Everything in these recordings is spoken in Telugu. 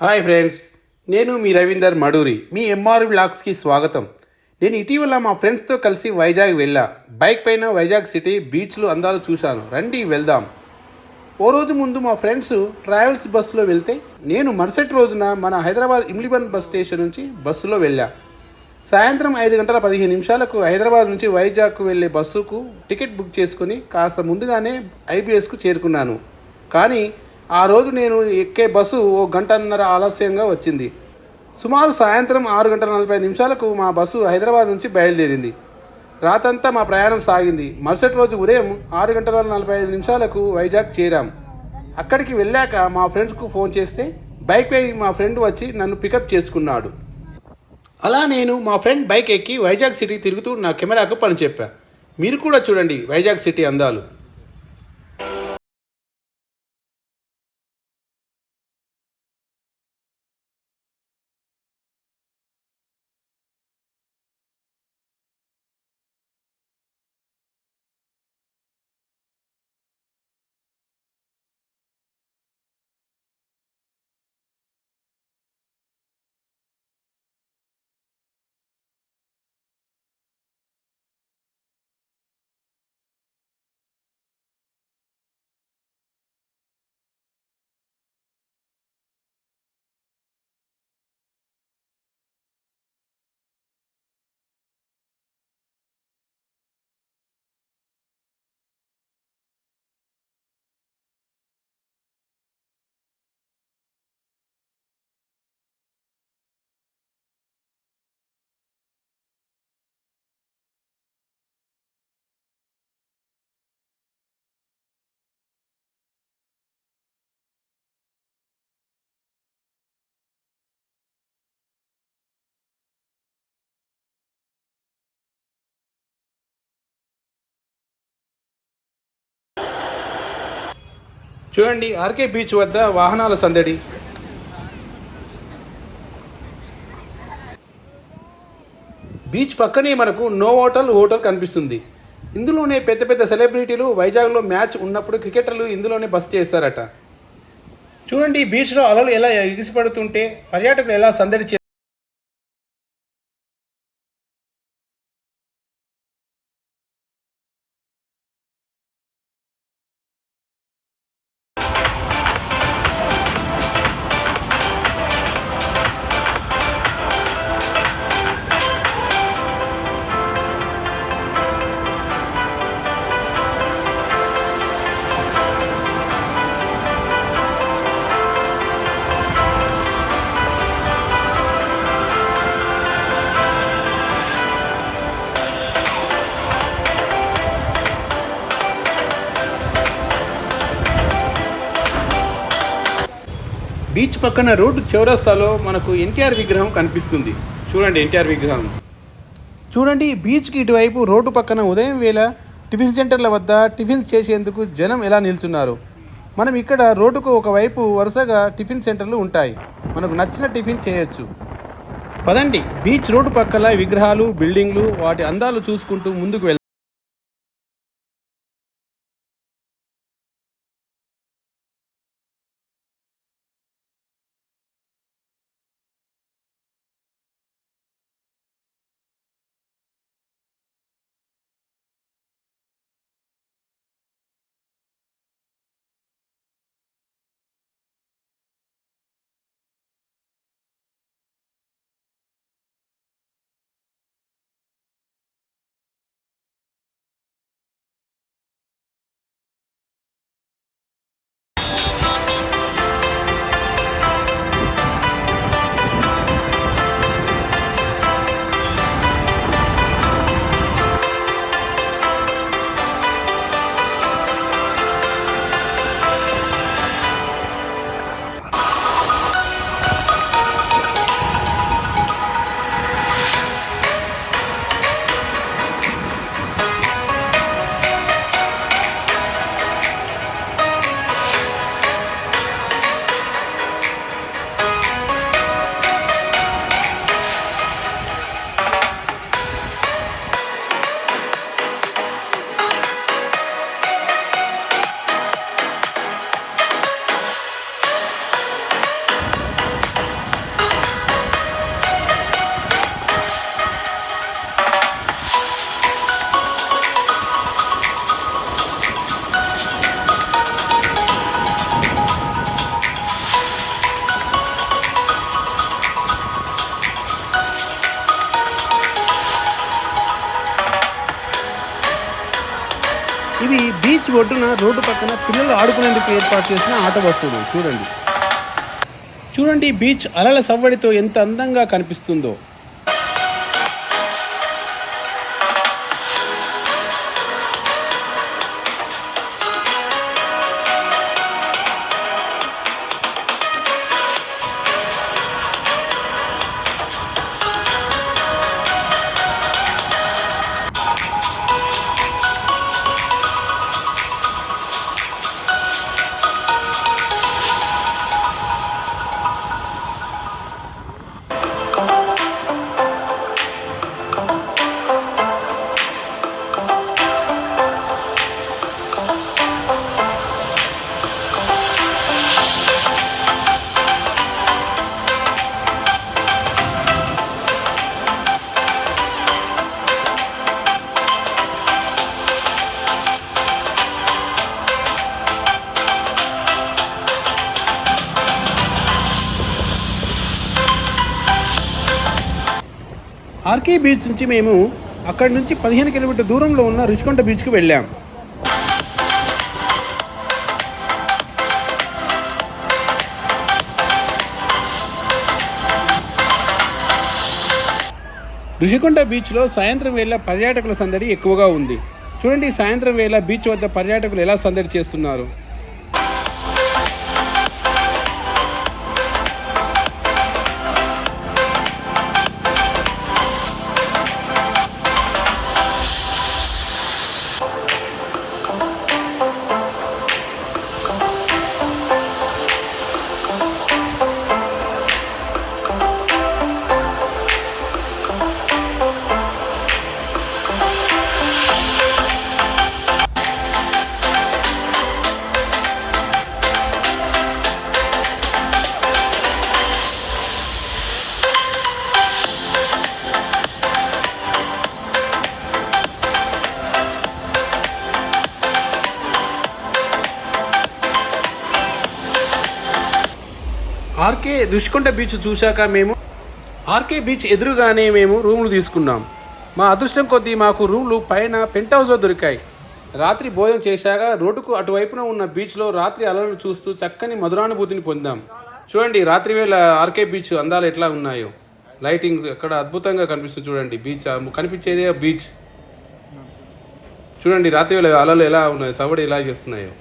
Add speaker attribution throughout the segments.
Speaker 1: హాయ్ ఫ్రెండ్స్ నేను మీ రవీందర్ మడూరి మీ ఎంఆర్ బ్లాగ్స్కి స్వాగతం. నేను ఇటీవల మా ఫ్రెండ్స్తో కలిసి వైజాగ్ వెళ్ళా. బైక్ పైన వైజాగ్ సిటీ బీచ్లు అందాలు చూశాను. రండి వెళ్దాం. ఓ రోజు ముందు మా ఫ్రెండ్స్ ట్రావెల్స్ బస్సులో వెళ్తే నేను మరుసటి రోజున మన హైదరాబాద్ ఇమ్లిబన్ బస్ స్టేషన్ నుంచి బస్సులో వెళ్ళా. సాయంత్రం ఐదు గంటల పదిహేను నిమిషాలకు హైదరాబాద్ నుంచి వైజాగ్కు వెళ్ళే బస్సుకు టికెట్ బుక్ చేసుకుని కాస్త ముందుగానే ఐబీఎస్కు చేరుకున్నాను. కానీ ఆ రోజు నేను ఎక్కే బస్సు ఓ గంటన్నర ఆలస్యంగా వచ్చింది. సుమారు సాయంత్రం ఆరు గంటల నలభై నిమిషాలకు మా బస్సు హైదరాబాద్ నుంచి బయలుదేరింది. రాతంతా మా ప్రయాణం సాగింది. మరుసటి రోజు ఉదయం ఆరు గంటల నలభై ఐదు నిమిషాలకు వైజాగ్ చేరాం. అక్కడికి వెళ్ళాక మా ఫ్రెండ్స్కు ఫోన్ చేస్తే బైక్ పై మా ఫ్రెండ్ వచ్చి నన్ను పికప్ చేసుకున్నాడు. అలా నేను మా ఫ్రెండ్ బైక్ ఎక్కి వైజాగ్ సిటీ తిరుగుతూ నా కెమెరాకు పని చెప్పా మీరు కూడా చూడండి వైజాగ్ సిటీ అందాలు. చూడండి ఆర్కే బీచ్ వద్ద వాహనాల సందడి. బీచ్ పక్కనే మనకు నో హోటల్ హోటల్ కనిపిస్తుంది. ఇందులోనే పెద్ద పెద్ద సెలబ్రిటీలు వైజాగ్లో మ్యాచ్ ఉన్నప్పుడు క్రికెటర్లు ఇందులోనే బస్ చేస్తారట. చూడండి బీచ్లో అలలు ఎలా ఎగిసిపడుతుంటే పర్యాటకులు ఎలా సందడి బీచ్ పక్కన రోడ్డు చౌరస్తాలో మనకు ఎన్టీఆర్ విగ్రహం కనిపిస్తుంది. చూడండి ఎన్టీఆర్ విగ్రహం. చూడండి బీచ్కి ఇటువైపు రోడ్డు పక్కన ఉదయం వేళ టిఫిన్ సెంటర్ల వద్ద టిఫిన్ చేసేందుకు జనం ఎలా నిల్చున్నారు? మనం ఇక్కడ రోడ్డుకు ఒకవైపు వరుసగా టిఫిన్ సెంటర్లు ఉంటాయి. మనకు నచ్చిన టిఫిన్ చేయొచ్చు. పదండి బీచ్ రోడ్డు పక్కల విగ్రహాలు బిల్డింగ్లు వాటి అందాలు చూసుకుంటూ ముందుకు వెళ్దాం. పక్కన పిల్లలు ఆడుకునేందుకు ఏర్పాటు చేసిన ఆట వస్తువులు చూడండి. చూడండి బీచ్ అలల సవ్వడితో ఎంత అందంగా కనిపిస్తుందో. ఆర్కే బీచ్ నుంచి మేము అక్కడి నుంచి పదిహేను కిలోమీటర్ దూరంలో ఉన్న రుషికొండ బీచ్కి వెళ్ళాం. ఋషికొండ బీచ్లో సాయంత్రం వేళ పర్యాటకుల సందడి ఎక్కువగా ఉంది. చూడండి సాయంత్రం వేళ బీచ్ వద్ద పర్యాటకులు ఎలా సందడి చేస్తున్నారు. ఆర్కే రుషికొండ బీచ్ చూశాక మేము ఆర్కే బీచ్ ఎదురుగానే మేము రూములు తీసుకున్నాం. మా అదృష్టం కొద్దీ మాకు రూమ్లు పైన పెంట్ హౌస్లో దొరికాయి. రాత్రి భోజనం చేశాక రోడ్డుకు అటువైపున ఉన్న బీచ్లో రాత్రి అలలను చూస్తూ చక్కని మధురానుభూతిని పొందాం. చూడండి రాత్రి వేళ ఆర్కే బీచ్ అందాలు ఎట్లా ఉన్నాయో. లైటింగ్ అక్కడ అద్భుతంగా కనిపిస్తుంది చూడండి బీచ్ ఆ కనిపించేదే బీచ్. చూడండి రాత్రి వేళ అలలు ఎలా ఉన్నాయి సవడి ఎలా చేస్తున్నాయో.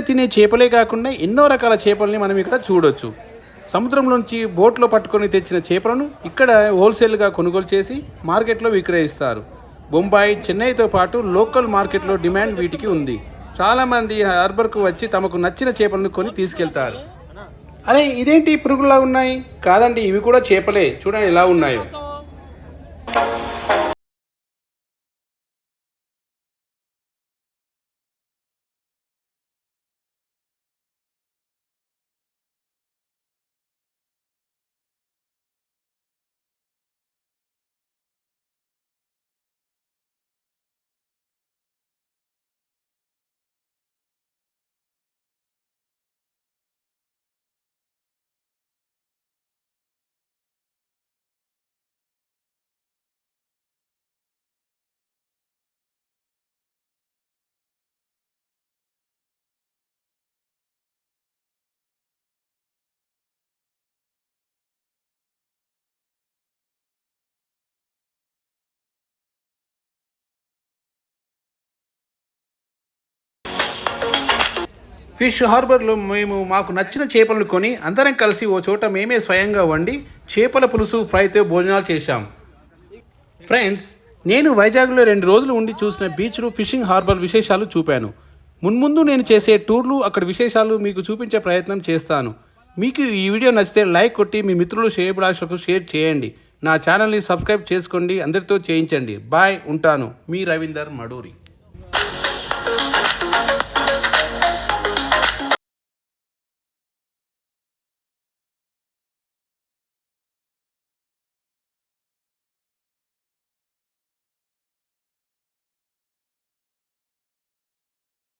Speaker 1: తినే చేపలే కాకుండా ఎన్నో రకాల చేపల్ని మనం ఇక్కడ చూడొచ్చు. సముద్రంలోంచి బోట్లో పట్టుకొని తెచ్చిన చేపలను ఇక్కడ హోల్సేల్గా కొనుగోలు చేసి మార్కెట్లో విక్రయిస్తారు. బొంబాయి చెన్నైతో పాటు లోకల్ మార్కెట్లో డిమాండ్ వీటికి ఉంది. చాలామంది హార్బర్కు వచ్చి తమకు నచ్చిన చేపలను కొని తీసుకెళ్తారు. అరే ఇదేంటి పురుగులా ఉన్నాయి? కాదండి ఇవి కూడా చేపలే. చూడండి ఎలా ఉన్నాయో. ఫిష్ హార్బర్లో మేము మాకు నచ్చిన చేపలను కొని అందరం కలిసి ఓ చోట మేమే స్వయంగా వండి చేపల పులుసు ఫ్రైతో భోజనాలు చేశాం. ఫ్రెండ్స్ నేను వైజాగ్లో రెండు రోజులు ఉండి చూసిన బీచ్లు ఫిషింగ్ హార్బర్ విశేషాలు చూపాను. మున్ముందు నేను చేసే టూర్లు అక్కడ విశేషాలు మీకు చూపించే ప్రయత్నం చేస్తాను. మీకు ఈ వీడియో నచ్చితే లైక్ కొట్టి మీ మిత్రులు శ్రేయభిలాషులకు షేర్ చేయండి. నా ఛానల్ని సబ్స్క్రైబ్ చేసుకోండి అందరితో చేయించండి. బాయ్ ఉంటాను. మీ రవీందర్ మడూరి.